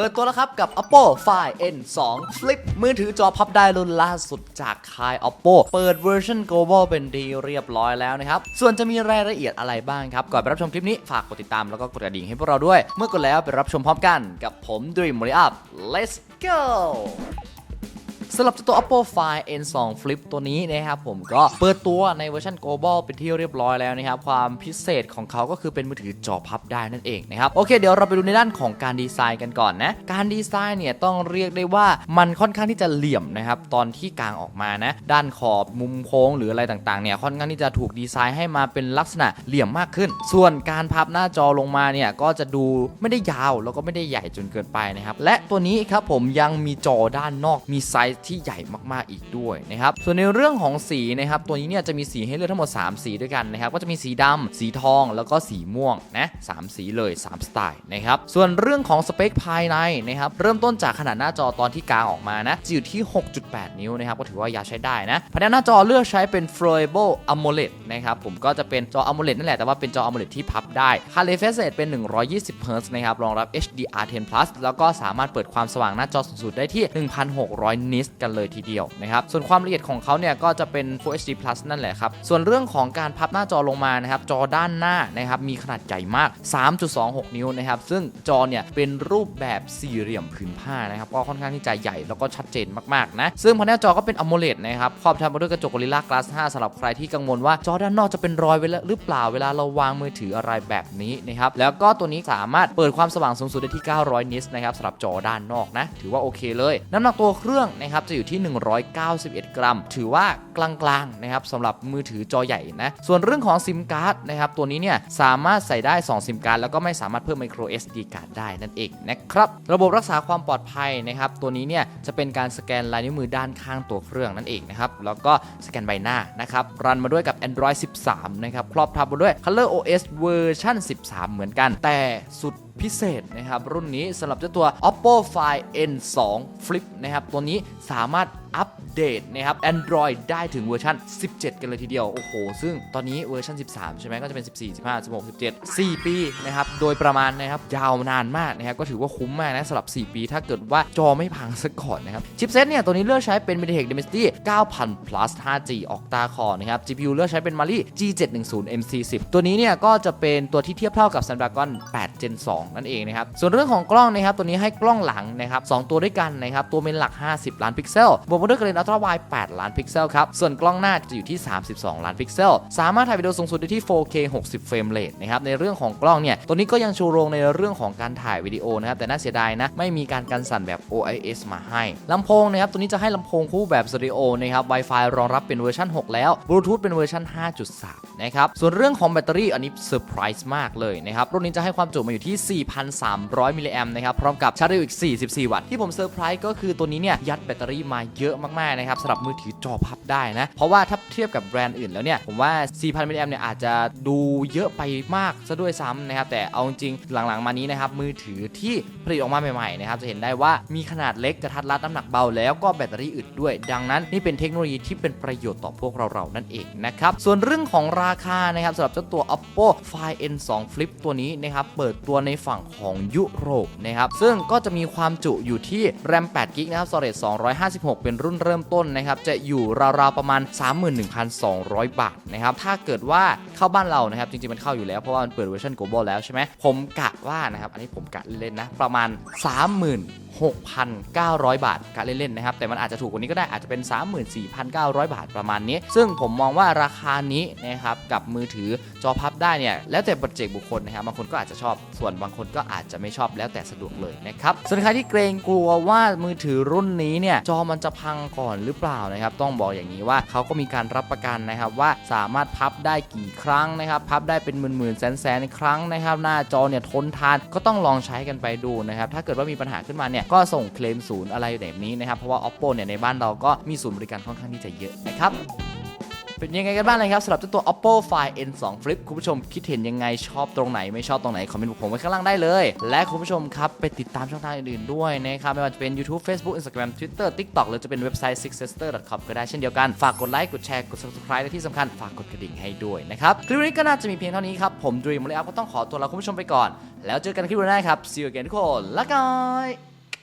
ปิดตัวแล้วครับกับ Oppo Find N2 Flip มือถือจอพับได้รุ่นล่าสุดจากค่าย Oppo เปิดเวอร์ชัน global เป็นที่เรียบร้อยแล้วนะครับ ส่วนจะมีรายละเอียดอะไรบ้างครับ ก่อนไปรับชมคลิปนี้ ฝากกดติดตามแล้วก็กดกระดิ่งให้พวกเราด้วย เมื่อกดแล้วไปรับชมพร้อมกันกับผม Dream m o r i Up let's go สำหรับตัว Oppo Find N2 Flip ตัวนี้นะครับผมก็เปิดตัวในเวอร์ชัน global เป็นที่เรียบร้อยแล้วนะครับ ความพิเศษของเขาก็คือเป็นมือถือจอพับได้นั่นเองนะครับ โอเคเดี๋ยวเราไปดูในด้านของการดีไซน์กันก่อนนะ การดีไซน์เนี่ยต้องเรียกได้ว่ามันค่อนข้างที่จะเหลี่ยมนะครับ ตอนที่กลางออกมานะ ด้านขอบมุมโค้งหรืออะไรต่างๆเนี่ยค่อนข้างที่จะถูกดีไซน์ให้มาเป็นลักษณะเหลี่ยมมากขึ้น ส่วนการพับหน้าจอลงมาเนี่ยก็จะดูไม่ได้ยาวแล้วก็ไม่ได้ใหญ่จนเกินไปนะครับและตัวนี้ครับผมยังมีจอด้านนอกมีไซส์ที่ใหญ่มากๆอีกด้วยนะครับส่วนในเรื่องของสีนะครับตัวนี้เนี่ยจะมีสีให้เลือกทั้งหมด 3 สีด้วยกันนะครับก็จะมีสีดำสีทองแล้วก็สีม่วงนะสามสีเลย3สไตล์นะครับส่วนเรื่องของสเปคภายในนะครับเริ่มต้นจากขนาดหน้าจอตอนที่กลางออกมานะจะอยู่ที่ 6.8 นิ้วนะครับก็ถือว่ายาวใช้ได้นะภายในหน้าจอเลือกใช้เป็น Flowable AMOLED นะครับผมก็จะเป็นจอ AMOLED นั่นแหละแต่ว่าเป็นจอ AMOLED ที่พับได้ Color refresh rate เป็น 120 Hz นะครับรองรับ HDR10 Plus แล้วก็สามารถเปิดความสว่างหน้าจอสูงสุดได้ที่ 1,600 nits กันเลยทีเดียวนะครับ ส่วนความละเอียดของเขาเนี่ยก็จะเป็น Full HD Plus นั่นแหละครับ ส่วนเรื่องของการพับหน้าจอลงมานะครับ จอด้านหน้านะครับมีขนาดใหญ่มาก 3.26 นิ้วนะครับ ซึ่งจอเนี่ยเป็นรูปแบบสี่เหลี่ยมผืนผ้านะครับ ก็ค่อนข้างที่จะใหญ่แล้วก็ชัดเจนมากๆนะ ซึ่งภายในจอก็เป็น AMOLED นะครับครอบทับมาด้วยกระจก Gorilla Glass 5สำหรับใครที่กังวลว่าจอด้านนอกจะเป็นรอยไว้แล้วหรือเปล่าเวลาเราวางมือถืออะไรแบบนี้นะครับ แล้วก็ตัวนี้สามารถเปิดความสว่างสูงสุดได้ที่ 900 นิตส์นะครับสำหรับจอด้านนอกนะ ถือว่าโอเคเลย น้ำหนักตัวเครื่องนะครับจะอยู่ที่ 191 กรัม ถือว่ากลางๆนะครับสำหรับมือถือจอใหญ่นะส่วนเรื่องของซิมการ์ดนะครับตัวนี้เนี่ยสามารถใส่ได้ 2 ซิมการ์ดแล้วก็ไม่สามารถเพิ่ม micro SD card ได้นั่นเองนะครับระบบรักษาความปลอดภัยนะครับตัวนี้เนี่ยจะเป็นการสแกนลายนิ้วมือด้านข้างตัวเครื่องนั่นเองนะครับแล้วก็สแกนใบหน้านะครับรันมาด้วยกับ Android 13 นะครับครอบทับมาด้วย Color OS เวอร์ชัน13 เหมือนกัน แต่สุด พิเศษนะครับรุ่นนี้สำหรับเจ้าตัว Oppo Find N2 Flip นะครับตัวนี้สามารถอัปเดตนะครับ Android ได้ถึงเวอร์ชัน 17 กันเลยทีเดียว โอ้โห ซึ่งตอนนี้เวอร์ชัน 13 ใช่ไหมก็จะเป็น 14 15 16 17 4 ปีนะครับ โดยประมาณนะครับ ยาวนานมากนะครับ ก็ถือว่าคุ้มมากนะสำหรับ 4 ปี ถ้าเกิดว่าจอไม่พังซะก่อนนะครับ ชิปเซตเนี่ย ตัวนี้เลือกใช้เป็น MediaTek Dimensity 9000 plus 5G Octa Core นะครับ GPU เลือกใช้เป็น Mali G710 MC10 ตัวนี้เนี่ยก็จะเป็นตัวที่เทียบเท่ากับ Snapdragon 8 Gen 2 นั่นเองนะครับส่วนเรื่องของกล้องนะครับตัวนี้ให้กล้องหลังนะครับสองตัวด้วยกันนะครับตัวเป็นหลัก 50 ล้านพิกเซลบวกมด้วยกระเลนอัลตร้าไวด์8ล้านพิกเซลครับ ส่วนกล้องหน้าจะอยู่ที่ 32 ล้านพิกเซล สามารถถ่ายวิดีโอสูงสุดได้ที่ 4K 60 เฟรมเรทนะครับ ในเรื่องของกล้องเนี่ย ตัวนี้ก็ยังชูโรงในเรื่องของการถ่ายวิดีโอนะครับ แต่น่าเสียดายนะ ไม่มีการกันสั่นแบบ OIS มาให้ ลำโพงนะครับ ตัวนี้จะให้ลำโพงคู่แบบสเตอริโอนะครับ Wi-Fi รองรับเป็นเวอร์ชัน6 แล้ว Bluetooth เป็นเวอร์ชัน5.3 นะครับ ส่วนเรื่องของแบตเตอรี่อันนี้เซอร์ไพรส์มากเลยนะครับ รุ่นนี้จะให้ความจุมาอยู่ที่ 4,300 มิลลิแอมป์นะครับ พร้อมกับชาร์จเร็วอีก 44 วัตต์ ที่ผมเซอร์ไพรส์ก็คือตัวนี้เนี่ยยัดแบตเตอรี่มาเยอะอะมากๆนะครับสำหรับมือถือจอพับได้นะ เพราะว่าถ้าเทียบกับแบรนด์อื่นแล้วเนี่ย ผมว่า 4,000มิลลิแอมเนี่ยอาจจะดูเยอะไปมากซะด้วยซ้ำนะครับ แต่เอาจริงหลังๆมานี้นะครับ มือถือที่ผลิตออกมาใหม่ๆนะครับ จะเห็นได้ว่ามีขนาดเล็กกระทัดรัดน้ำหนักเบาแล้วก็แบตเตอรี่อึดด้วย ดังนั้นนี่เป็นเทคโนโลยีที่เป็นประโยชน์ต่อพวกเราๆนั่นเองนะครับส่วนเรื่องของราคานะครับสำหรับเจ้าตัว Oppo Find N2 Flip ตัวนี้นะครับเปิดตัวในฝั่งของยุโรปนะครับซึ่งก็จะมีความจุอยู่ที่ RAM 8 g b นะครับ Storage 256 เป็นรุ่นเริ่มต้นนะครับจะอยู่ราวๆประมาณ 31,200 บาทนะครับถ้าเกิดว่าเข้าบ้านเรานะครับจริงๆมันเข้าอยู่แล้วเพราะว่ามันเปิดเวอร์ชัน global แล้วใช่ไหมผมกะ ว่านะครับอันนี้ผมกะเล่นๆนะประมาณ 36,900 บาทกะเล่นๆนะครับแต่มันอาจจะถูกกว่านี้ก็ได้อาจจะเป็น 34,900 บาทประมาณนี้ ซึ่งผมมองว่าราคานี้นะครับกับมือถือจอพับได้เนี่ยแล้วแต่ปัจเจกบุคคลนะครับบางคนก็อาจจะชอบส่วนบางคนก็อาจจะไม่ชอบแล้วแต่สะดวกเลยนะครับส่วนใครที่เกรงกลัวว่ามือถือรุ่นนี้เนี่ยจอมันจะพังก่อนหรือเปล่านะครับต้องบอกอย่างนี้ว่าเขาก็มีการรับประกันนะครับว่าสามารถพับได้กี่ครั้งนะครับพับได้เป็นหมื่นๆแสนๆครั้งนะครับหน้าจอเนี่ยทนทานก็ต้องลองใช้กันไปดูนะครับ ถ้าเกิดว่ามีปัญหาขึ้นมาเนี่ยก็ส่งเคลมศูนย์อะไรแบบนี้นะครับ เพราะว่า Oppo เนี่ยในบ้านเราก็มีศูนย์บริการค่อนข้างที่จะเยอะนะครับ เป็นยังไงกันบ้างเลยครับสำหรับเจ้าตัว Oppo Find N2 Flip คุณผู้ชมคิดเห็นยังไงชอบตรงไหนไม่ชอบตรงไหน คอมเมนต์ผมไว้ข้างล่างได้เลย และคุณผู้ชมครับไปติดตามช่องทางอื่นๆด้วยนะครับไม่ว่าจะเป็น YouTube Facebook Instagram Twitter TikTok หรือจะเป็นเว็บไซต์ sixsister.com ก็ได้เช่นเดียวกัน ฝากกดไลค์กดแชร์กด subscribe และที่สำคัญฝากกดกระดิ่งให้ด้วยนะครับคลิปนี้ก็น่าจะมีเพียงเท่านี้ครับผม Dream เลยอัพก็ต้องขอตัวลาคุณผู้ชมไปก่อน แล้วเจอกันคลิปหน้าครับ see you again ทุกคนละกัน